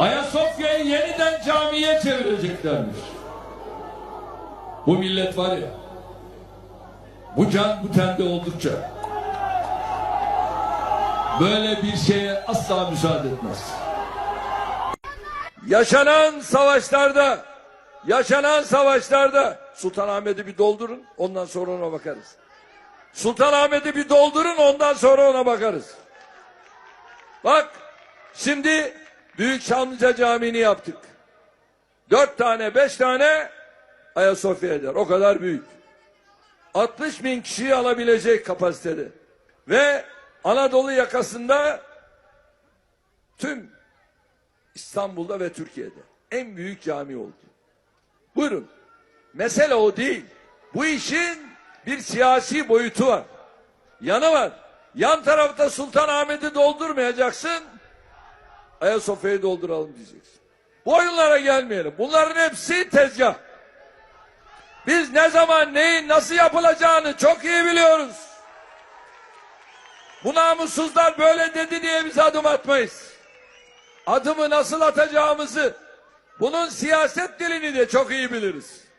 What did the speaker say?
Ayasofya'yı yeniden camiye çevireceklermiş. Bu millet var ya, bu can bu tende oldukça böyle bir şeye asla müsaade etmez. Yaşanan savaşlarda, yaşanan savaşlarda Sultanahmet'i bir doldurun, ondan sonra ona bakarız. Sultanahmet'i bir doldurun, ondan sonra ona bakarız. Bak, şimdi Büyük Çamlıca Camii'ni yaptık. Dört tane, beş tane Ayasofya eder. O kadar büyük. 60 bin kişiyi alabilecek kapasitede. Ve Anadolu yakasında tüm İstanbul'da ve Türkiye'de en büyük cami oldu. Buyurun. Mesele o değil. Bu işin bir siyasi boyutu var. Yanı var. Yan tarafta Sultanahmet'i doldurmayacaksın. Ayasofya'yı dolduralım diyeceksin. Bu oyunlara gelmeyelim. Bunların hepsi tezgah. Biz ne zaman neyin nasıl yapılacağını çok iyi biliyoruz. Bu namussuzlar böyle dedi diye biz adım atmayız. Adımı nasıl atacağımızı, bunun siyaset dilini de çok iyi biliriz.